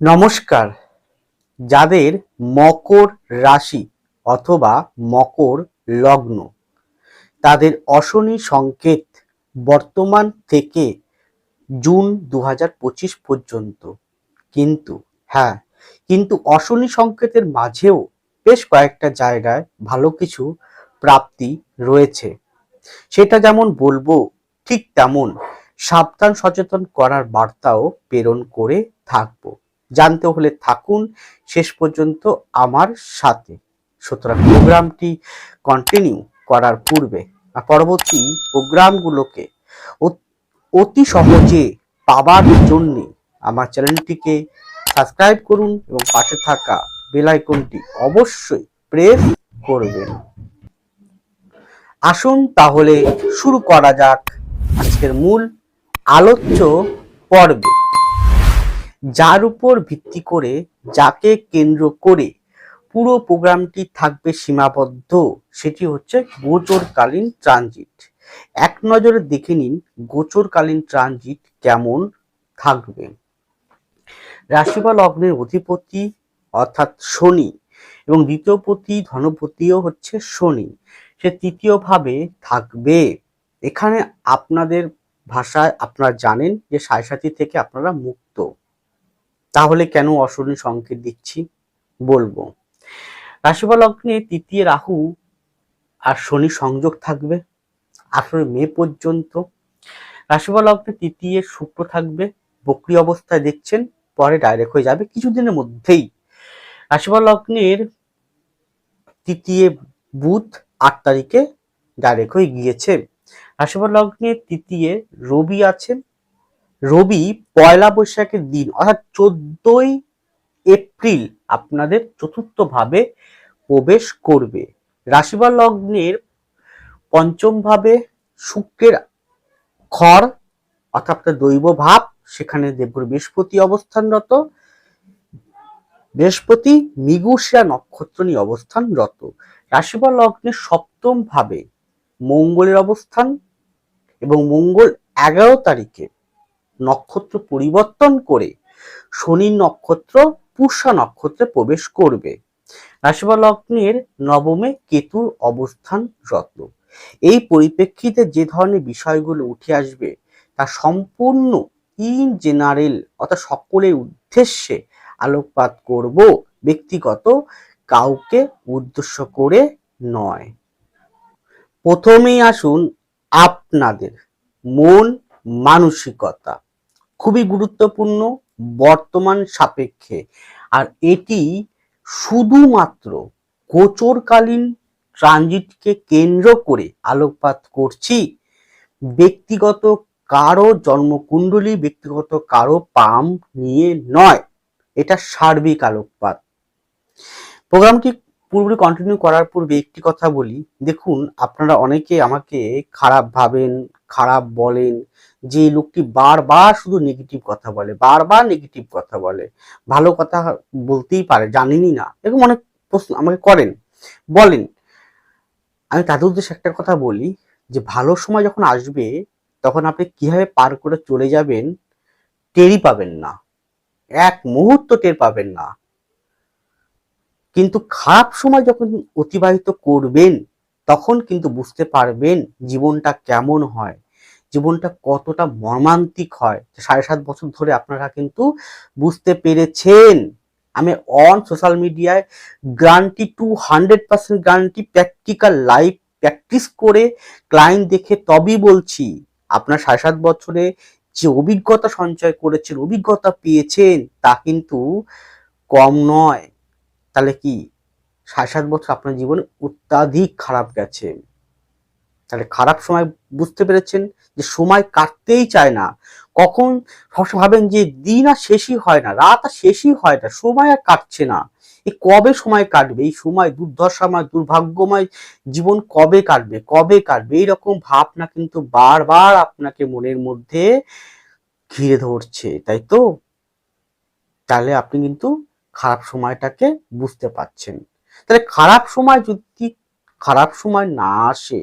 নমস্কার। যাদের মকর রাশি অথবা মকর লগ্ন, তাদের অশনি সংকেত বর্তমান থেকে জুন দু পর্যন্ত। কিন্তু হ্যাঁ কিন্তু অশনি সংকেতের মাঝেও বেশ কয়েকটা জায়গায় ভালো কিছু প্রাপ্তি রয়েছে। সেটা যেমন বলব, ঠিক তেমন সাবধান সচেতন করার বার্তাও প্রেরণ করে থাকব। জানতে হলে থাকুন। শেষ পর্যন্ত আমার সাথে। সুতরাং প্রোগ্রামটি কন্টিনিউ করার পূর্বে পরবর্তী প্রোগ্রামগুলোকে অতি সহজে পাবার জন্য আমার চ্যানেলটিকে সাবস্ক্রাইব করুন এবং পাশে থাকা বেল আইকনটি অবশ্যই প্রেস করবেন। আসুন তাহলে শুরু করা যাক আজকের মূল আলোচ্য পর্বে। যার উপর ভিত্তি করে যাকে কেন্দ্র করে পুরো প্রোগ্রামটি থাকবে সীমাবদ্ধ, সেটি হচ্ছে গোচরকালীন ট্রানজিট। এক নজরে দেখে নিন গোচরকালীন ট্রানজিট কেমন থাকবে। রাশি বা লগ্নের অধিপতি অর্থাৎ শনি এবং দ্বিতীয়পতি ধনপতিও হচ্ছে শনি, সে তৃতীয় ভাবে থাকবে। এখানে আপনাদের ভাষায় আপনারা জানেন যে সাড়ে থেকে আপনারা মুক্ত। তাহলে কেন অশনি সংকেত দিচ্ছি বলব? রাশি বা লগ্নে তৃতীয় রাহু আর শনি সংযোগ থাকবে আঠেরোই মে পর্যন্ত। রাশি বা লগ্নে তৃতীয় শুক্র থাকবে। বক্রি অবস্থায় দেখছেন, পরে ডাইরেক্ট হয়ে যাবে কিছুদিনের মধ্যেই। রাশি বা লগ্নের তৃতীয় বুধ আট তারিখে ডাইরেক্ট হয়ে গিয়েছে। রাশি বা লগ্নের তৃতীয় রবি আছেন রবি পয়লা বৈশাখের দিন, অর্থাৎ চোদ্দই এপ্রিল আপনাদের চতুর্থ ভাবে প্রবেশ করবে। রাশি বা লগ্নের পঞ্চম ভাবে শুক্রের খর অর্থাৎ আপনার দৈব ভাব, সেখানে দেবগুরু বৃহস্পতি অবস্থানরত। বৃহস্পতি মৃগুশিরা নক্ষত্র নিয়ে অবস্থানরত। রাশি বা লগ্নের সপ্তম ভাবে মঙ্গলের অবস্থান এবং মঙ্গল এগারো তারিখে নক্ষত্র পরিবর্তন করে শনির নক্ষত্র পুষ্যা নক্ষত্রে প্রবেশ করবে। রাশিবা লগ্নের নবমে কেতুর অবস্থান রত এই পরিপ্রেক্ষিতে যে ধরনের বিষয়গুলো উঠে আসবে, তা সম্পূর্ণ ইন জেনারেল অর্থাৎ সকলের উদ্দেশ্যে আলোকপাত করব, ব্যক্তিগত, কাউকে উদ্দেশ্য করে নয়। প্রথমেই আসুন আপনাদের মন মানসিকতা। খুবই গুরুত্বপূর্ণ বর্তমান সাপেক্ষে। আর এটি শুধুমাত্র গোচরকালীন ট্রানজিটকে কেন্দ্র করে আলোকপাত করছি। ব্যক্তিগত কারও জন্মকুণ্ডলী, ব্যক্তিগত কারও পাম নিয়ে নয়, এটা সার্বিক আলোকপাত। প্রোগ্রামটি পুরোপুরি কন্টিনিউ করার পূর্বে একটি কথা বলি। দেখুন, আপনারা অনেকে আমাকে খারাপ ভাবেন, খারাপ বলেন যে এই লোকটি বারবার শুধু নেগেটিভ কথা বলে, বারবার নেগেটিভ কথা বলে, ভালো কথা বলতেই পারে, জানেনই না। এরকম অনেক প্রশ্ন আমাকে করেন। বলেন, আমি তাদের উদ্দেশ্যে একটা কথা বলি, যে ভালো সময় যখন আসবে, তখন আপনি কীভাবে পার করে চলে যাবেন, টেরই পাবেন না। এক মুহূর্ত টের পাবেন না। কিন্তু খারাপ সময় যখন অতিবাহিত করবেন, তখন কিন্তু বুঝতে পারবেন জীবনটা কেমন হয়। জীবনটা কতটা মর্মান্তিক হয় সাড়ে সাত বছর ধরে আপনারা কিন্তু বুঝতে পেরেছেন। আমি অন সোশ্যাল মিডিয়ায় guarantee two hundred percent guarantee practical life practice করে ক্লায়েন্ট দেখে তবেই বলছি, আপনার সাড়ে সাত বছরে যে অভিজ্ঞতা সঞ্চয় করেছেন, অভিজ্ঞতা পেয়েছেন, তা কিন্তু কম নয়। তাহলে কি? সাড়ে সাত বছর আপনার জীবনে অত্যাধিক খারাপ গেছে। তাহলে খারাপ সময় বুঝতে পেরেছেন যে সময় কাটতেই চায় না। কখন ভাবেন যে দিন আর শেষই হয় না, রাত আর শেষই হয় না, সময় আর কাটছে না। এই কবে সময় কাটবে? এই সময় দুর্দশাময়, দুর্ভাগ্যময় জীবন কবে কাটবে? কবে কাটবে? এইরকম ভাবনা কিন্তু বারবার আপনাকে মনের মধ্যে ঘিরে ধরছে, তাই তো? তাহলে আপনি কিন্তু খারাপ সময়টাকে বুঝতে পারছেন। তাহলে খারাপ সময় যদি খারাপ সময় না আসে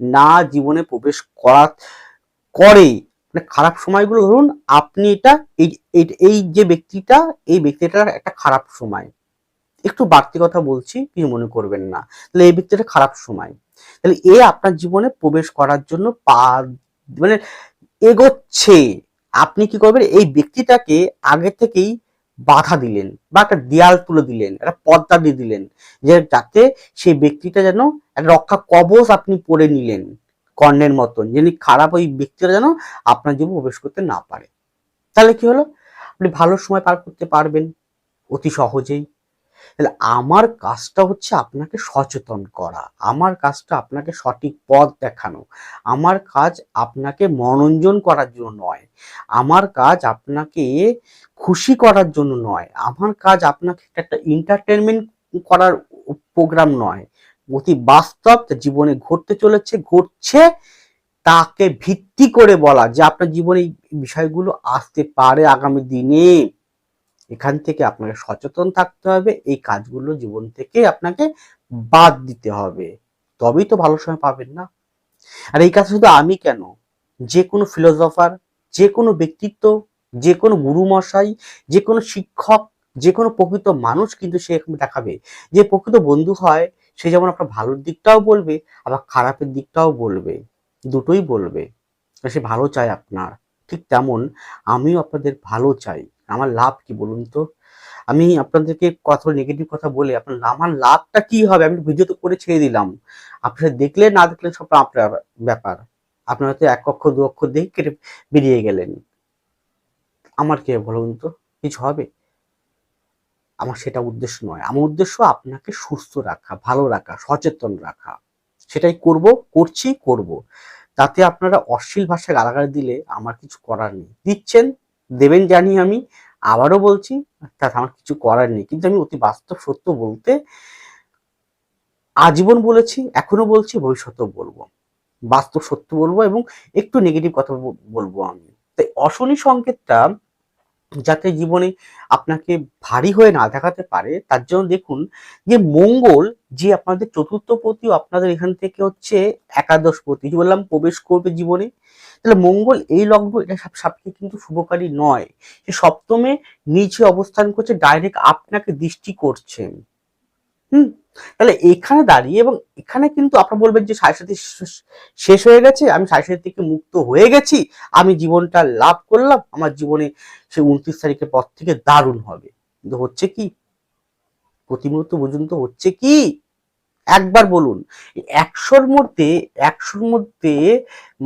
না জীবনে প্রবেশ করা করে। মানে খারাপ সময়গুলো ধরুন, আপনি এটা এই, এই- যে ব্যক্তিটা, এই ব্যক্তিটার একটা খারাপ সময়। একটু বাড়তি কথা বলছি, কিছু মনে করবেন না। তাহলে এই ব্যক্তিটা খারাপ সময়। তাহলে এ আপনার জীবনে প্রবেশ করার জন্য পা মানে এগোচ্ছে। আপনি কি করবেন? এই ব্যক্তিটাকে আগে থেকেই বাধা দিলেন বা একটা দেয়াল তুলে দিলেন, একটা পর্দা দিয়ে দিলেন যে যাতে সেই ব্যক্তিটা যেন রক্ষা কবচ আপনি পরে নিলেন কর্ণের মতন, যিনি খারাপ ওই ব্যক্তিটা যেন আপনার জীবনে প্রবেশ করতে না পারে। তাহলে কি হলো? আপনি ভালো সময় পার করতে পারবেন অতি সহজেই। তাহলে আমার কাজটা হচ্ছে আপনাকে সচেতন করা, আমার কাজটা আপনাকে সঠিক পথ দেখানো, আমার কাজ আপনাকে মনোরঞ্জন করার জন্য নয়, আমার কাজ আপনাকে খুশি করার জন্য নয়, আমার কাজ আপনাকে একটা এন্টারটেনমেন্ট করার প্রোগ্রাম নয় অতি বাস্তব জীবনে ঘটতে চলেছে, ঘটছে তাকে ভিত্তি করে বলা যে আপনার জীবনে এই বিষয়গুলো আসতে পারে আগামী দিনে। এখান থেকে আপনাকে সচেতন থাকতে হবে, এই কাজগুলো জীবন থেকে আপনাকে বাদ দিতে হবে। তবেই তো ভালো সময় পাবেন না। আর এই কাজ শুধু আমি কেন? যে কোনো ফিলোসফার যে কোনো ব্যক্তিত্ব, যে কোনো গুরুমশাই, যে কোনো শিক্ষক যে কোনো প্রকৃত মানুষ কিন্তু সে দেখাবে। যে প্রকৃত বন্ধু হয়, সে যেমন আপনার ভালোর দিকটাও বলবে, আবার খারাপের দিকটাও বলবে। দুটোই বলবে। সে ভালো চায় আপনার। ঠিক তেমন আমিও আপনাদের ভালো চাই। আমার লাভ কি বলুন তো? আমি আপনাদেরকে কথা নেগেটিভ কথা বলে আপনার আমার লাভটা কি হবে? আমি ভিডিও তো করে ছেড়ে দিলাম। আপনারা দেখলে না দেখলে সব আপনার ব্যাপার। আপনারা তো এক অক্ষর দু অক্ষর দেখে কেটে বেরিয়ে গেলেন। আমার কি বলুন তো? কিছু হবে? আমার সেটা উদ্দেশ্য নয়। আমার উদ্দেশ্য আপনাকে সুস্থ রাখা, ভালো রাখা, সচেতন রাখা। সেটাই করব, করছি, করব। তাতে আপনারা অশ্লীল ভাষায় গালাগালি দিলে আমার কিছু করার নেই। দিচ্ছেন, দেবেন জানি আমি, আবারও বলছি, তাতে আমার কিছু করার নেই। কিন্তু আমি অতি বাস্তব সত্য বলতে আজীবন বলেছি, এখনও বলছি, ভবিষ্যতেও বলব। বাস্তব সত্য বলব এবং একটু নেগেটিভ কথা বলব আমি। তাই অশনি সংকেতটা যাতে জীবনে আপনাকে ভারী হয়ে না দেখাতে পারে, তার জন্য দেখুন যে মঙ্গল যে আপনাদের চতুর্থ পতিও আপনাদের এখান থেকে হচ্ছে একাদশ পতি, যে বললাম প্রবেশ করবে জীবনে, তাহলে মঙ্গল এই লগ্ন এটা সব সাপেক্ষে কিন্তু শুভকারী নয়। সে সপ্তমে নিচে অবস্থান করছে ডাইরেক্ট আপনাকে দৃষ্টি করছেন। হুম, তাহলে এখানে দাঁড়িয়ে এবং এখানে কিন্তু আপনারা বলবেন যে সাড়ে সাথে শেষ হয়ে গেছে, আমি সাড়ে সাথে থেকে মুক্ত হয়ে গেছি, আমি জীবনটা লাভ করলাম, আমার জীবনে সে উনত্রিশ তারিখের পর থেকে দারুণ হবে। কিন্তু হচ্ছে কি? প্রতি মুহূর্ত বুঝুন তো হচ্ছে কি? একবার বলুন, একশোর মধ্যে একশোর মধ্যে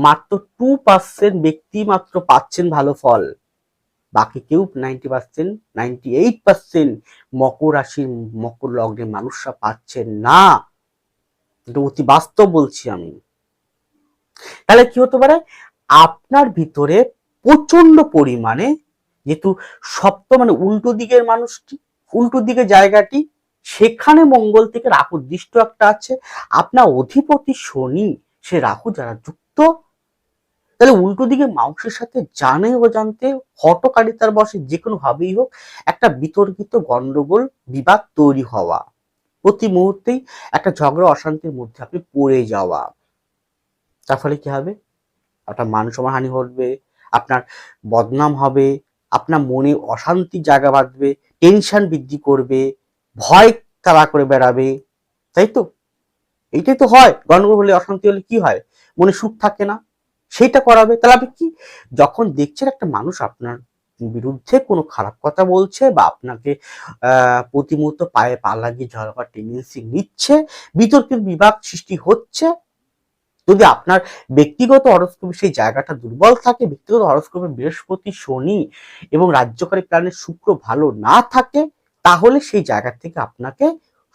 মাত্র টু পার্সেন্ট ব্যক্তি মাত্র পাচ্ছেন ভালো ফল। বাকি কেউ ninety percent ninety eight percent মকর রাশির, মকর লগ্নের মানুষরা পাচ্ছেন না। অতি বাস্তব বলছি আমি। তাহলে কি হতে পারে? আপনার ভিতরে প্রচণ্ড পরিমাণে যেহেতু সপ্ত মানে উল্টো দিকের মানুষটি, উল্টো দিকের জায়গাটি, সেখানে মঙ্গল থেকে রাহু দৃষ্ট একটা আছে। আপনার অধিপতি শনি, সে রাহু যারা যুক্ত তাহলে উল্টো দিকে মানুষের সাথে জানে ও জানতে হটকারিতার বসে যে কোনো ভাবেই হোক একটা বিতর্কিত গন্ডগোল, বিবাদ তৈরি হওয়া। প্রতি মুহূর্তেই একটা ঝগড়া, অশান্তির মধ্যে আপনি পড়ে যাওয়া। তার ফলে কি হবে? আপনার মান সম্মান হানি ঘটবে, আপনার বদনাম হবে, আপনার মনে অশান্তির জায়গা বাঁধবে টেনশন বৃদ্ধি করবে, ভয় তারা করে বেড়াবে। তাই তো? এইটাই তো হয়। গন্ডগোল হলে, অশান্তি হলে কি হয়? মনে সুখ থাকে না। সেইটা করাবে। তাহলে আপনি কি, যখন দেখছেন একটা মানুষ আপনার বিরুদ্ধে কোনো খারাপ কথা বলছে বা আপনাকে আহ প্রতি পায়ে পা লাগিয়ে ঝগড়া টেন্ডেন্সি নিচ্ছে, বিতর্কের বিভাগ সৃষ্টি হচ্ছে, যদি আপনার ব্যক্তিগত হরস্কোপে সেই জায়গাটা দুর্বল থাকে, ব্যক্তিগত হরস্কোপে বৃহস্পতি, শনি এবং রাজ্যকারী প্ল্যানের শুক্র ভালো না থাকে, তাহলে সেই জায়গা থেকে আপনাকে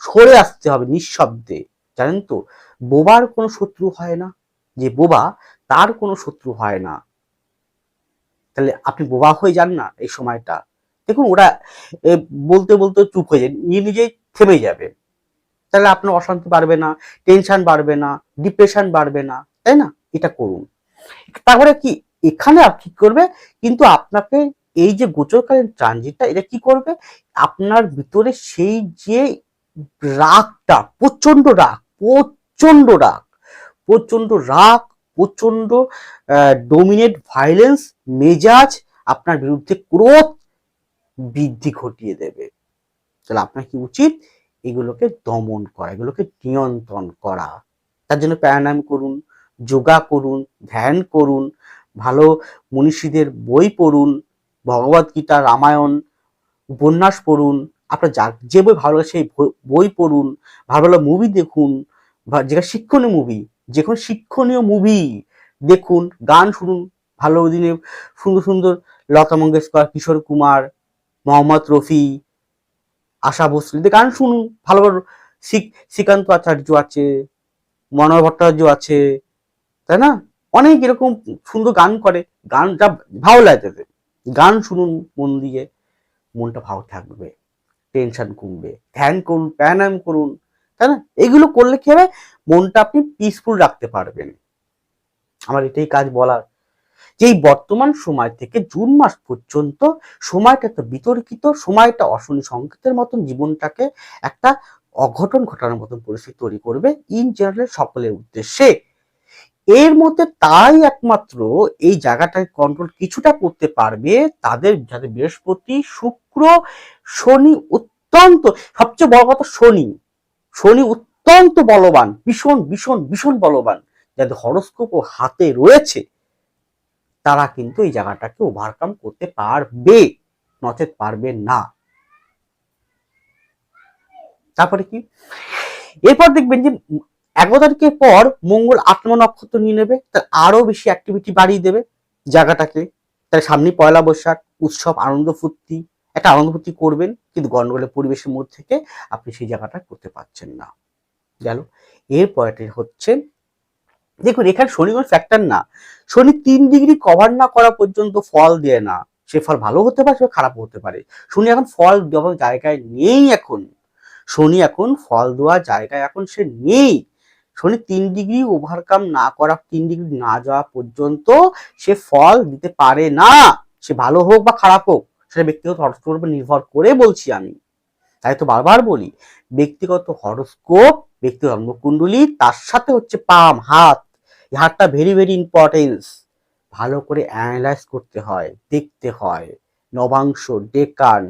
সরে আসতে হবে নিঃশব্দে। জানেন তো, বোবার কোনো শত্রু হয় না। যে বোবা তার কোনো শত্রু হয় না। তাহলে আপনি বোবা হয়ে যান না এই সময়টা। দেখুন, ওরা বলতে বলতে চুপ হয়ে যায়, নিজে, নিজেই থেমে যাবে। তাহলে আপনার অশান্তি বাড়বে না, টেনশন বাড়বে না, ডিপ্রেশন বাড়বে না, তাই না? এটা করুন। তারপরে কি, এখানে আপ ঠিক করবে? কিন্তু আপনাকে এই যে গোচরকালীন ট্রানজিটটা, এটা কি করবে? আপনার ভিতরে সেই যে রাগটা প্রচণ্ড রাগ প্রচণ্ড রাগ প্রচণ্ড রাগ প্রচণ্ড ডোমিনেট ভাইলেন্স মেজাজ আপনার বিরুদ্ধে ক্রোধ বৃদ্ধি ঘটিয়ে দেবে। তাহলে আপনার কি উচিত? এগুলোকে দমন করা, এগুলোকে নিয়ন্ত্রণ করা। তার জন্য প্রাণায়াম করুন, যোগা করুন, ধ্যান করুন, ভালো মনীষীদের বই পড়ুন ভগবদ গীতা, রামায়ণ, উপন্যাস পড়ুন, আপনার যা, যে বই ভালো সেই বই- বই পড়ুন, ভালো ভালো মুভি দেখুন, বা যেটা শিক্ষণীয় মুভি যে কোনো শিক্ষণীয় মুভি দেখুন, গান শুনুন, ভালো দিনে সুন্দর সুন্দর লতা মঙ্গেশকর, কিশোর কুমার, মোহাম্মদ রফি, আশা ভোসলে গান শুনুন। ভালো ভালো শ্রী- শ্রীকান্ত আচার্য আছে, মনোহর ভট্টাচার্য আছে, তাই না? অনেক এরকম সুন্দর গান করে। গান যা ভালো লাগে গান শুনুন মন দিয়ে, মনটা ভালো থাকবে টেনশন কমবে। ধ্যান করুন, প্রাণায়াম করুন তাই না? এগুলো করলে কি হবে? মনটা আপনি পিসফুল রাখতে পারবেন। আমার এটাই কাজ বলার। যে এই বর্তমান সময় থেকে জুন মাস পর্যন্ত সময়টা একটা বিতর্কিত, সময়টা অশনি সংকেতের মতন জীবনটাকে একটা অঘটন ঘটানোর মতন পরিস্থিতি তৈরি করবে ইন জেনারেল সকলের উদ্দেশ্যে। এর মধ্যে তাই একমাত্র এই জায়গাটাকে কন্ট্রোল কিছুটা করতে পারবে তাদের যাদের বৃহস্পতি, শুক্র, শনি অত্যন্ত সবচেয়ে বড় কথা শনি। শনি অত্যন্ত বলবান, ভীষণ ভীষণ ভীষণ বলবান। যাদের হরস্কোপ ও হাতে রয়েছে, তারা কিন্তু এই জায়গাটাকে ওভারকাম করতে পারবে, নচেত পারবে না। তারপরে কি? এরপর দেখবেন যে এগারো তারিখের পর মঙ্গল আত্মা নক্ষত্র নিয়ে নেবে, তার আরও বেশি অ্যাক্টিভিটি বাড়িয়ে দেবে জায়গাটাকে। তার সামনে পয়লা বৈশাখ, উৎসব, আনন্দ ফুর্তি একটা আনন্দভূতি করবেন, কিন্তু গন্ডগোলের পরিবেশের মধ্যে থেকে আপনি সেই জায়গাটা করতে পারছেন না। গেল। এরপরটি হচ্ছে, দেখুন, এখানে শনি কোনো ফ্যাক্টর না। শনি তিন ডিগ্রি কভার না করা পর্যন্ত ফল দেয় না। সে ফল ভালো হতে পারে, সে খারাপ হতে পারে। শনি এখন ফল দেওয়ার জায়গায় নেই এখন। শনি এখন ফল দেওয়ার জায়গায় এখন সে নেই। শনি তিন ডিগ্রি ওভারকাম না করা, তিন ডিগ্রি না যাওয়া পর্যন্ত সে ফল দিতে পারে না। সে ভালো হোক বা খারাপ হোক। সেটা ব্যক্তিগত হরস্কোপের উপর নির্ভর করে বলছি আমি। তাই তো বারবার বলি, ব্যক্তিগত হরস্কোপ, ব্যক্তিগত জন্মকুণ্ডলী তার সাথে হচ্ছে পাম, হাত, এই হাতটা ভেরি ভেরি ইম্পর্টেন্স ভালো করে অ্যানালাইজ করতে হয়, দেখতে হয়। নবাংশ, ডেকান,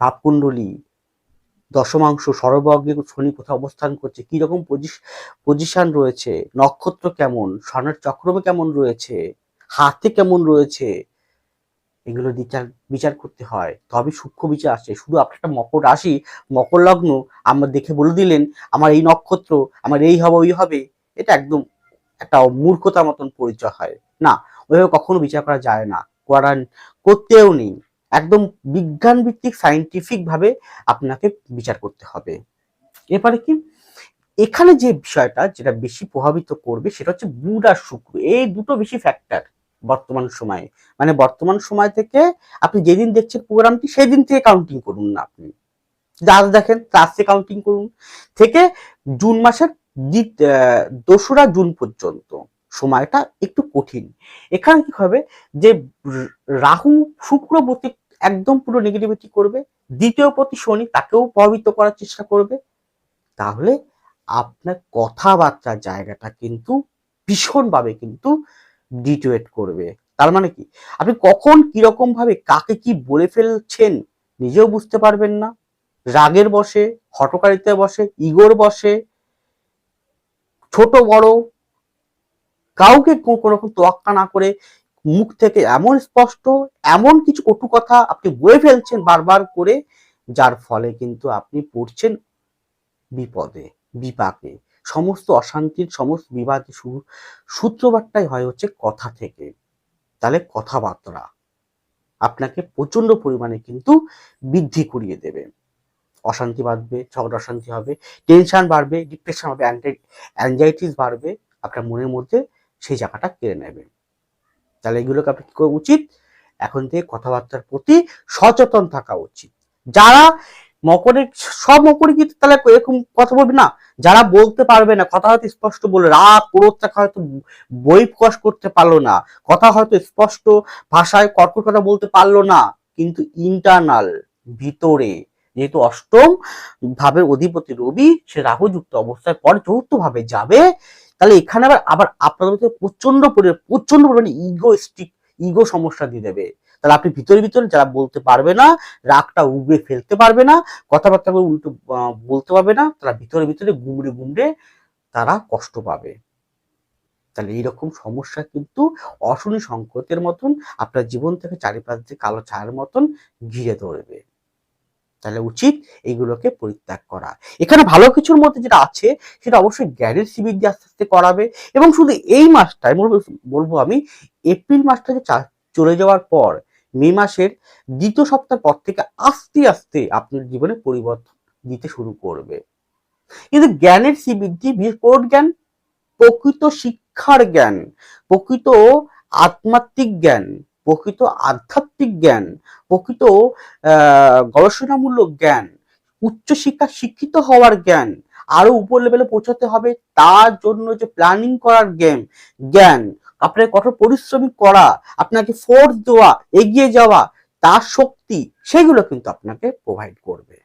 ভাবকুণ্ডলী, দশমাংশ সর্বজ্ঞে শনি কোথায় অবস্থান করছে কি রকম পজিশন রয়েছে, নক্ষত্র কেমন, স্বর্ণের চক্রমে কেমন রয়েছে, হাতে কেমন রয়েছে এগুলো বিচার বিচার করতে হয়। তবে সূক্ষ্ম বিচার আসে। শুধু আপনার একটা মকর রাশি, মকর লগ্ন, আমার দেখে বলে দিলেন, আমার এই নক্ষত্র, আমার এই হবে, ওই হবে, এটা একদম একটা মূর্খতার মতন পরিচয় হয়। না, ওইভাবে কখনো বিচার করা যায় না। করা করতেও নেই। একদম বিজ্ঞান ভিত্তিক সাইন্টিফিক ভাবে আপনাকে বিচার করতে হবে। এরপরে কি? এখানে যে বিষয়টা, যেটা বেশি প্রভাবিত করবে, সেটা হচ্ছে বুধ আর শুক্র। এই দুটো বেশি ফ্যাক্টর বর্তমান সময়ে। মানে বর্তমান সময় থেকে আপনি যেদিন দেখছেন প্রোগ্রামটি সেই দিন থেকে কাউন্টিং করুন না আপনি। যা দেখেন, তার থেকে কাউন্টিং করুন। থেকে জুন মাসের দোসরা জুন পর্যন্ত সময়টা একটু কঠিন। এখানে কি হবে? যে রাহু শুক্র শুক্রবতী একদম পুরো নেগেটিভিটি করবে, দ্বিতীয় প্রতি শনি তাকেও প্রভাবিত করার চেষ্টা করবে। তাহলে আপনার কথাবার্তার জায়গাটা কিন্তু ভীষণভাবে কিন্তু ডিটুয়েট করবে। তার মানে কি? আপনি কখন কীরকম ভাবে কাকে কি বলে ফেলছেন নিজেও বুঝতে পারবেন না। রাগের বসে হটকারিতে বসে, ইগোর বসে, ছোট, বড়, কাউকে কোনো রকম তোয়াক্কা না করে মুখ থেকে এমন স্পষ্ট, এমন কিছু কটু কথা আপনি বয়ে ফেলছেন বারবার করে, যার ফলে কিন্তু আপনি পড়ছেন বিপদে, বিপাকে। সমস্ত অশান্তির, সমস্ত বিবাদের সূত্রপাতটাই হয় হচ্ছে কথা থেকে। তাহলে কথাবার্তা আপনাকে প্রচণ্ড পরিমাণে কিন্তু বৃদ্ধি করিয়ে দেবে। অশান্তি বাড়বে, ঝগড়া, অশান্তি হবে টেনশন বাড়বে ডিপ্রেশন হবে অ্যাংজাইটিস বাড়বে, আপনার মনের মধ্যে সেই জায়গাটা কেড়ে নেবে। তাহলে এগুলোকে আপনি কি করা উচিত? এখন থেকে কথাবার্তার প্রতি সচেতন থাকা উচিত। যারা মকরের সব কিন্তু তাহলে এরকম কথা বলবে না। যারা বলতে পারবে না, কথা হয়তো স্পষ্ট বলে রাগ ক্রোধ থাকা হয়তো বই প্রকাশ করতে পারল না, কথা হয়তো স্পষ্ট ভাষায় কর্কট কথা বলতে পারল না। কিন্তু ইন্টারনাল ভিতরে, যেহেতু অষ্টম ভাবের অধিপতি রবি, সে রাহুযুক্ত অবস্থায় পর চতুর্থ ভাবে যাবে, তাহলে এখানে আবার আবার আপনাদের প্রচণ্ড পরিমাণে প্রচণ্ড পরিমাণে ইগোস্টিক ইগো সমস্যা দিয়ে দেবে। তাহলে আপনি ভিতরে ভিতরে যারা বলতে পারবে না, রাগটা উগড়ে ফেলতে পারবে না, কথাবার্তা করে উল্টো বলতে পারবে না, তারা ভিতরে ভিতরে গুমড়ে গুমড়ে তারা কষ্ট পাবে। তাহলে এইরকম সমস্যা কিন্তু অশনি সংকটের মতন আপনার জীবন থেকে চারিপাশ দিয়ে কালো ছায়ার মতন ঘিরে ধরবে। তাহলে উচিত এইগুলোকে পরিত্যাগ করা। এখানে ভালো কিছুর মধ্যে যেটা আছে, সেটা অবশ্যই জ্ঞানের শিবির দিয়ে আস্তে আস্তে করাবে এবং শুধু এই মাসটাই বলব আমি, এপ্রিল মাসটা যে চলে যাওয়ার পর মে মাসের দ্বিতীয় সপ্তাহ পর থেকে আস্তে আস্তে আপনার জীবনে পরিবর্তন দিতে শুরু করবে। কিন্তু জ্ঞানের দিয়ে বিশেষ জ্ঞান, প্রকৃত শিক্ষার জ্ঞান, প্রকৃত আত্মাত্মিক জ্ঞান, প্রকৃত আধ্যাত্মিক জ্ঞান, প্রকৃত গবেষণামূলক জ্ঞান, উচ্চ শিক্ষা শিক্ষিত হওয়ার জ্ঞান, আরও উপর লেভেলে পৌঁছাতে হবে। তার জন্য যে প্ল্যানিং করার জ্ঞান জ্ঞান আপনার কঠোর পরিশ্রমিক করা, আপনাকে ফোর্স দেওয়া, এগিয়ে যাওয়া, তার শক্তি, সেগুলো কিন্তু আপনাকে প্রোভাইড করবে।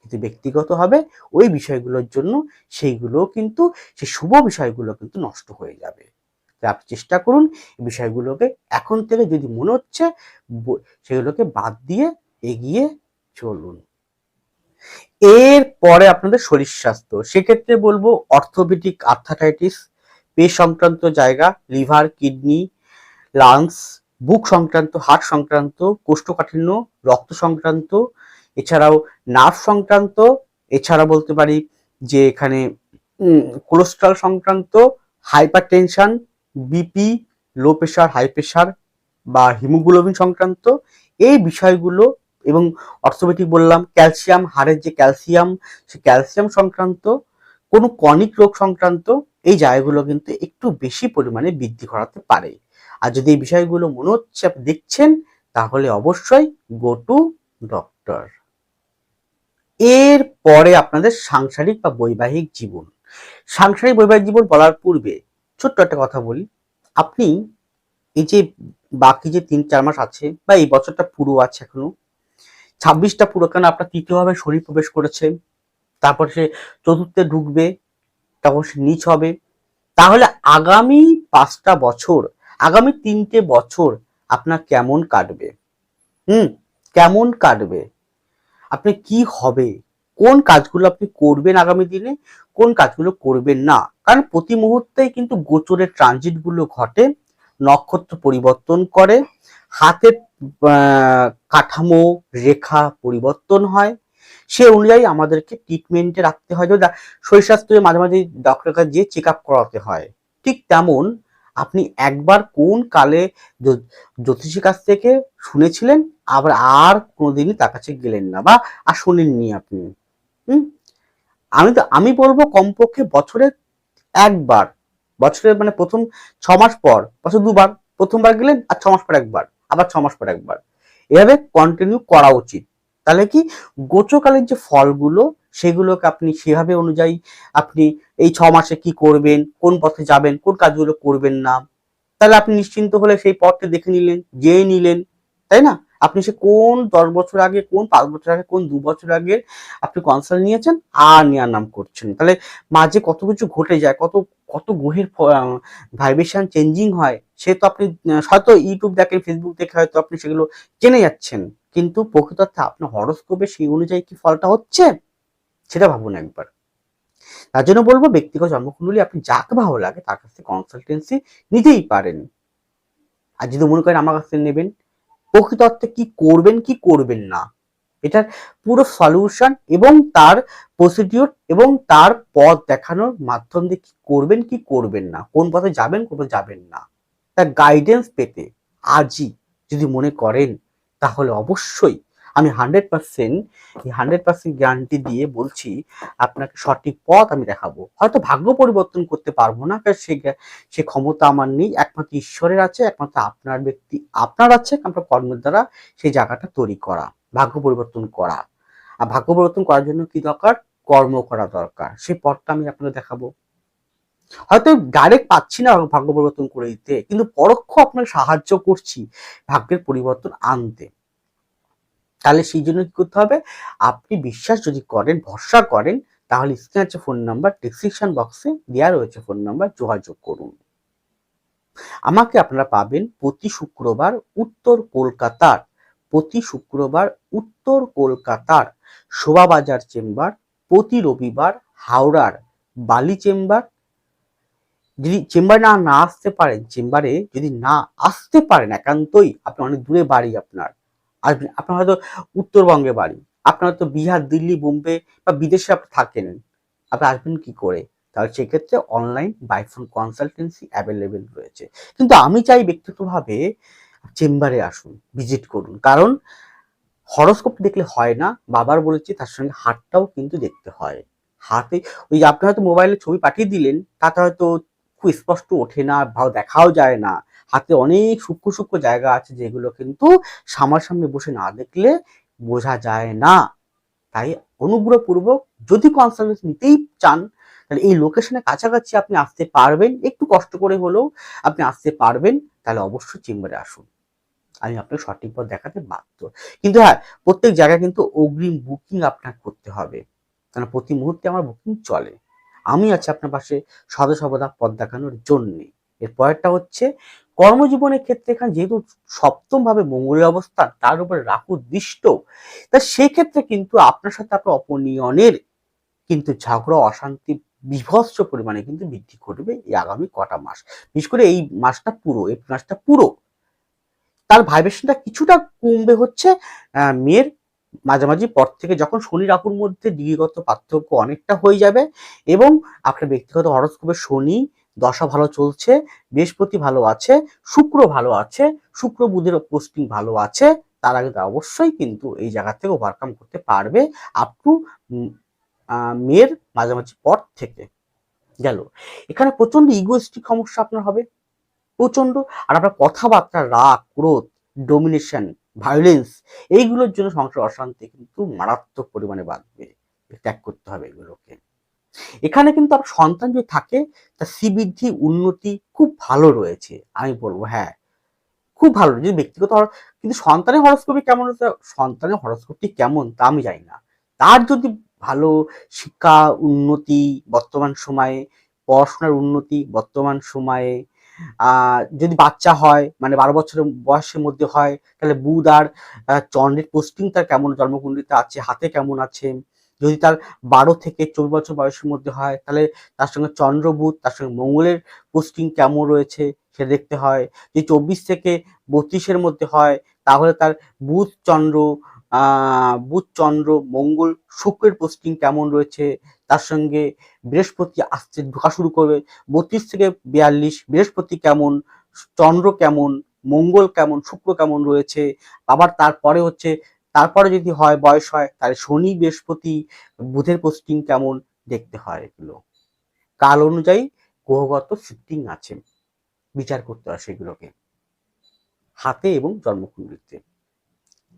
কিন্তু ব্যক্তিগত হবে, ওই বিষয়গুলোর জন্য সেইগুলো কিন্তু, সেই শুভ বিষয়গুলো কিন্তু নষ্ট হয়ে যাবে। আপনি চেষ্টা করুন বিষয়গুলোকে এখন থেকে যদি মনে হচ্ছে সেগুলোকে বাদ দিয়ে এগিয়ে চলুন। এর পরে আপনাদের শরীর স্বাস্থ্য। সেক্ষেত্রে বলব অর্থোপেডিক আর্থাটাইটিস পে সংক্রান্ত জায়গা, লিভার, কিডনি, লাংস, বুক সংক্রান্ত, হার্ট সংক্রান্ত, কোষ্ঠকাঠিন্য, রক্ত সংক্রান্ত, এছাড়াও নার্ভ সংক্রান্ত এছাড়া বলতে পারি যে এখানে কোলেস্ট্রল সংক্রান্ত hypertension BP, low pressure high pressure বা হিমোগ্লোবিন সংক্রান্ত, এই বিষয়গুলো এবং অর্থোপেডিক বললাম, ক্যালসিয়াম, হাড়ের যে ক্যালসিয়াম, সে ক্যালসিয়াম সংক্রান্ত কোনো কনিক রোগ সংক্রান্ত এই জায়গাগুলো কিন্তু একটু বেশি পরিমাণে বৃদ্ধি করাতে পারে। আর যদি এই বিষয়গুলো মনে হচ্ছে আপনি দেখছেন, তাহলে অবশ্যই গো টু ডক্টর এর পরে আপনাদের সাংসারিক বা বৈবাহিক জীবন। সাংসারিক বৈবাহিক জীবন বলার পূর্বে ছোট্ট একটা কথা বলি। আপনি এই যে বাকি যে তিন চার মাস আছে বা এই বছরটা পুরো আছে এখনও, ছাব্বিশটা পুরো কেন আপনার তৃতীয়ভাবে শরীর প্রবেশ করেছে? তারপর সে চতুর্থে ঢুকবে, তারপর সে নিচ হবে। তাহলে আগামী পাঁচটা বছর, আগামী তিনটে বছর আপনার কেমন কাটবে? হুম, কেমন কাটবে? আপনি কি হবে? কোন কাজগুলো আপনি করবেন আগামী দিনে, কোন কাজগুলো করবেন না? কারণ প্রতি মুহূর্তেই কিন্তু গোচরের ট্রানজিটগুলো ঘটে, নক্ষত্র পরিবর্তন করে হাতের কাঠামো, রেখা পরিবর্তন হয় সে অনুযায়ী আমাদেরকে ট্রিটমেন্টে রাখতে হয়। যেমন শরীর স্বাস্থ্যে মাঝে মাঝে ডক্টরের কাছে গিয়ে চেক আপ করাতে হয়। ঠিক তেমন আপনি একবার কোন কালে জ্যো- জ্যোতিষীর কাছ থেকে শুনেছিলেন? আবার আর কোনোদিনই তার কাছে গেলেন না বা আর শোনেননি আপনি। হুম? আমি তো, আমি বলব কমপক্ষে বছরে একবার। বছরে মানে প্রথম ছ মাস পর, বছর দুবার। প্রথমবার গেলেন আর ছ মাস পর একবার। আবার ছ মাস পর একবার। এভাবে কন্টিনিউ করা উচিত। তাহলে কি গোচকালের যে ফলগুলো সেগুলোকে আপনি সেভাবে অনুযায়ী আপনি এই ছ মাসে কি করবেন, কোন পথে যাবেন, কোন কাজগুলো করবেন না, তাহলে আপনি নিশ্চিন্ত হলে সেই পথটা দেখে নিলেন জেনে নিলেন, তাই না? আপনি সে কোন দশ বছর আগে, কোন পাঁচ বছর আগে, কোন দু বছর আগে আপনি কনসাল্ট নিয়েছেন, আর নেওয়ার নাম করছেন। তাহলে মাঝে কত কিছু ঘটে যায়, কত কত গ্রহের ভাইব্রেশন চেঞ্জিং হয়, সে তো আপনি হয়তো ইউটিউব দেখেন ফেসবুক দেখে হয়তো আপনি সেগুলো জেনে যাচ্ছেন। কিন্তু প্রকৃতর্থে আপনার হরস্কোপে সেই অনুযায়ী কি ফলটা হচ্ছে? সেটা ভাবুন একবার। তার জন্য বলব, ব্যক্তিগত জন্মকুণ্ডলী আপনি যাকে ভালো লাগে তার কাছ থেকে কনসালটেন্সি নিতেই পারেন। আর যদি মনে করেন আমার কাছ থেকে নেবেন প্রকৃত অর্থে কি করবেন কি করবেন না, এটার পুরো সলিউশন এবং তার প্রসিডিওর এবং তার পথ দেখানোর মাধ্যম দিয়ে কি করবেন কি করবেন না, কোন পথে যাবেন, কোন যাবেন না, তার গাইডেন্স পেতে, আজই যদি মনে করেন তাহলে অবশ্যই আমি হান্ড্রেড পার্সেন্ট এই হান্ড্রেড পার্সেন্ট গ্যারান্টি দিয়ে বলছি, আপনাকে সঠিক পথ আমি দেখাবো। হয়তো ভাগ্য পরিবর্তন করতে পারব না, কারণ সে সে ক্ষমতা আমার নেই, একমাত্র ঈশ্বরের আছে, একমাত্র আপনার ব্যক্তি আপনার আছে আপনার কর্মের দ্বারা সেই জায়গাটা তৈরি করা, ভাগ্য পরিবর্তন করা। আর ভাগ্য পরিবর্তন করার জন্য কি দরকার? কর্ম করা দরকার। সেই পথটা আমি আপনাকে দেখাবো। হয়তো ডাইরেক্ট পাচ্ছি না ভাগ্য পরিবর্তন করে দিতে, কিন্তু পরোক্ষ আপনাকে সাহায্য করছি ভাগ্যের পরিবর্তন আনতে। তাহলে সেই জন্য কি করতে হবে? আপনি বিশ্বাস যদি করেন, ভরসা করেন, তাহলে স্ক্রিনে আছে ফোন নাম্বার ডিসক্রিপশন বক্সে দেওয়া রয়েছে ফোন নাম্বার যোগাযোগ করুন। আমাকে আপনারা পাবেন প্রতি শুক্রবার উত্তর কলকাতার, প্রতি শুক্রবার উত্তর কলকাতার শোভাবাজার চেম্বার, প্রতি রবিবার হাওড়ার বালি চেম্বার। যদি চেম্বার না না আসতে পারেন, চেম্বারে যদি না আসতে পারেন একান্তই, আপনি অনেক দূরে বাড়ি আপনার। আসবেন আপনার হয়তো উত্তরবঙ্গে বাড়ি, আপনার হয়তো বিহার, দিল্লি, বোম্বে বা বিদেশে আপনি থাকেন, আপনি আসবেন কি করে? তাহলে সেক্ষেত্রে অনলাইন বাইফোন কনসালটেন্সি অ্যাভেলেবেল রয়েছে। কিন্তু আমি চাই ব্যক্তিগতভাবে চেম্বারে আসুন ভিজিট করুন। কারণ হরস্কোপ দেখলে হয় না, বাবার বলেছে তার সঙ্গে হাতটাও কিন্তু দেখতে হয়। হাতে ওই আপনি হয়তো মোবাইলে ছবি পাঠিয়ে দিলেন, তাতে হয়তো খুব স্পষ্ট ওঠে না, ভালো দেখাও যায় না। হাতে অনেক সূক্ষ্ম সূক্ষ্ম জায়গা আছে যেগুলো কিন্তু সামনাসামনি বসে না দেখলে বোঝা যায় না। তাই অনুগ্রহপূর্বক যদি কনসালটেন্সি নিতেই চান, তাহলে এই লোকেশনের কাছাকাছি আপনি আসতে পারবেন। একটু কষ্ট করে হলেও আপনি আসতে পারবেন। তাহলে অবশ্যই চেম্বারে আসুন। আমি আপনাকে সঠিক পথ দেখাতে বাধ্য। কিন্তু হ্যাঁ প্রত্যেক জায়গায় কিন্তু অগ্রিম বুকিং আপনাকে করতে হবে। কারণ প্রতি মুহূর্তে আমার বুকিং চলে। আমি আছি আপনার পাশে সদা সর্বদা পথ দেখানোর জন্যে। এর পরেরটা হচ্ছে কর্মজীবনের ক্ষেত্রে এখানে যেহেতু সপ্তম ভাবে মঙ্গলের অবস্থান তার উপরে রাহু দৃষ্ট, তা সেক্ষেত্রে কিন্তু আপনার সাথে আপনার অপনিয়নের কিন্তু ঝগড়া অশান্তি বিভৎস পরিমাণে কিন্তু বৃদ্ধি ঘটবে এই আগামী কটা মাস। বিশেষ করে এই মাসটা পুরো, এই মাসটা পুরো। তার ভাইব্রেশনটা কিছুটা কমবে হচ্ছে মেয়ের মাঝামাঝি পর থেকে যখন শনি রাহুর মধ্যে ডিগ্রিগত পার্থক্য অনেকটা হয়ে যাবে এবং আপনার ব্যক্তিগত হরস্কোপে শনি দশা ভালো চলছে, বৃহস্পতি ভালো আছে, শুক্র ভালো আছে, শুক্র বুধের পোস্টিং ভালো আছে, তার আগে অবশ্যই কিন্তু এই জায়গা থেকে ওভারকাম করতে পারবে আপ টু মেয়ের মাঝামাঝি পর থেকে গেল। এখানে প্রচণ্ড ইগোস্টিক সমস্যা আপনার হবে প্রচণ্ড আর আপনার কথাবার্তা, রাগ, ক্রোধ ডোমিনেশন ভায়োলেন্স এইগুলোর জন্য সংসার অশান্তি কিন্তু মারাত্মক পরিমাণে বাড়বে ত্যাগ করতে হবে এগুলোকে। এখানে কিন্তু আপনার সন্তান যদি থাকে তার শ্রীবৃদ্ধি উন্নতি খুব ভালো রয়েছে, আমি বলব হ্যাঁ। খুব ভালো যদি ব্যক্তিগত কিন্তু সন্তানের হরস্কোপে কেমন সন্তানের হরস্কোপটি কেমন তা আমি জানি না। তার যদি ভালো শিক্ষা, উন্নতি, বর্তমান সময়ে, পড়াশোনার উন্নতি, বর্তমান সময়ে যদি বাচ্চা হয় মানে বারো বছরের বয়সের মধ্যে হয়, তাহলে বুধ আর চন্দ্রের পোস্টিং তার কেমন? জন্মকুণ্ডলিতে আছে, হাতে কেমন আছে? যদি তার বারো থেকে চোদ্দ বছর বয়সের মধ্যে হয়, তাহলে তার সঙ্গে চন্দ্র বুধ তার সঙ্গে মঙ্গলের পোস্টিং কেমন রয়েছে সে দেখতে হয়। যদি চব্বিশ থেকে বত্রিশের মধ্যে হয়, তাহলে তার বুধ চন্দ্র বুধ চন্দ্র, মঙ্গল, শুক্রের পোস্টিং কেমন রয়েছে, তার সঙ্গে বৃহস্পতি আসতে ঢোকা শুরু করবে। বত্রিশ থেকে বিয়াল্লিশ, বৃহস্পতি কেমন, চন্দ্র কেমন, মঙ্গল কেমন, শুক্র কেমন রয়েছে, আবার তারপরে হচ্ছে তারপরে যদি হয়, বয়স হয়, তাহলে শনি, বৃহস্পতি, বুধের পোস্টিং কেমন দেখতে হয় এগুলো? কাল অনুযায়ী গ্রহগত শিফটিং আছে। বিচার করতে হয় সেগুলোকে। হাতে এবং জন্মকুণ্ডলিতে।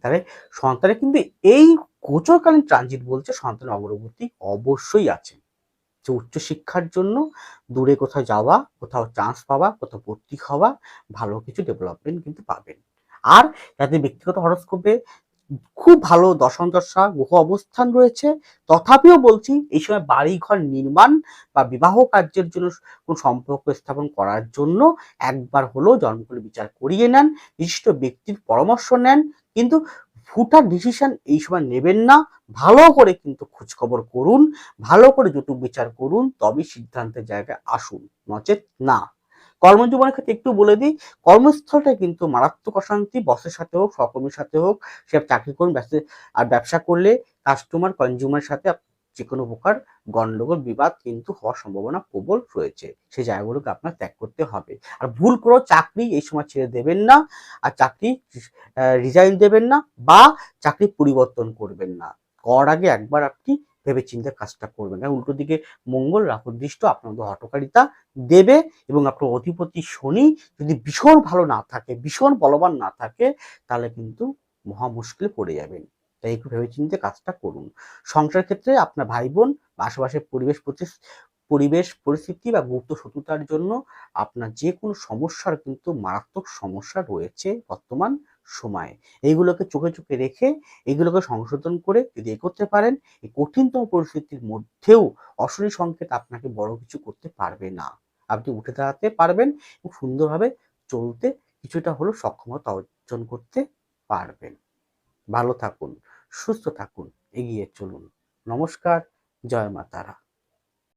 তাহলে সন্তানের কিন্তু এই গোচরকালীন ট্রানজিট বলছে সন্তানের অগ্রগতি অবশ্যই আছে। যে উচ্চশিক্ষার জন্য দূরে কোথাও যাওয়া, কোথাও চান্স পাওয়া, কোথাও ভর্তি হওয়া, ভালো কিছু ডেভেলপমেন্ট কিন্তু পাবেন। আর যাদের ব্যক্তিগত হরস্কোপে খুব ভালো দশম দশা গ্রহ অবস্থান রয়েছে। তথাপিও বলছি, এই সময় বাড়ি ঘর নির্মাণ বা বিবাহ কার্যের জন্য কোন সম্পর্ক স্থাপন করার জন্য একবার হলেও জন্মকুলে বিচার করিয়ে নেন বিশিষ্ট ব্যক্তির পরামর্শ নেন। কিন্তু ফুটার ডিসিশন এই সময় নেবেন না। ভালো করে কিন্তু খোঁজখবর করুন, ভালো করে যৌতুক বিচার করুন, তবেই সিদ্ধান্তের জায়গায় আসুন। নচেত না। কর্মজীবনের ক্ষেত্রে একটু বলে দিই, কর্মস্থলটা কিন্তু মারাত্মক অশান্তি বসের সাথে হোক, সহকর্মীর সাথে হোক, সে চাকরি করুন আর ব্যবসা করলে কাস্টমার কনজিউমার সাথে যে কোনো প্রকার গন্ডগোল বিবাদ কিন্তু হওয়ার সম্ভাবনা প্রবল রয়েছে। সেই জায়গাগুলোকে আপনার ত্যাগ করতে হবে। আর ভুল করেও চাকরি এই সময় ছেড়ে দেবেন না, আর চাকরি রিজাইন দেবেন না, বা চাকরি পরিবর্তন করবেন না। করার আগে একবার আপনি ভেবে চিন্তে কাজটা করবেন কারণ উল্টো দিকে মঙ্গল রাহুদৃষ্ট মধ্যে হটকারিতা দেবে এবং আপনার অধিপতি শনি যদি ভীষণ ভালো না থাকে, ভীষণ বলবান না থাকে, তাহলে কিন্তু মহা মুশকিলে পড়ে যাবেন। তাই একটু ভেবে চিন্তে কাজটা করুন। সংসার ক্ষেত্রে আপনার ভাই বোন আশেপাশের পরিবেশ পরিবেশ পরিস্থিতি বা গুপ্ত শত্রুতার জন্য আপনার যে কোনো সমস্যার কিন্তু মারাত্মক সমস্যা রয়েছে বর্তমান সময়। এইগুলোকে চোখে চোখে রেখে এগুলোকে সংশোধন করে যদি এগোতে পারেন, এই কঠিনতম পরিস্থিতির মধ্যেও অশনি সংকেত আপনাকে বড় কিছু করতে পারবে না। আপনি উঠে দাঁড়াতে পারবেন এবং সুন্দরভাবে চলতে কিছুটা হলেও সক্ষমতা অর্জন করতে পারবেন। ভালো থাকুন, সুস্থ থাকুন, এগিয়ে চলুন। নমস্কার, জয় মা তারা।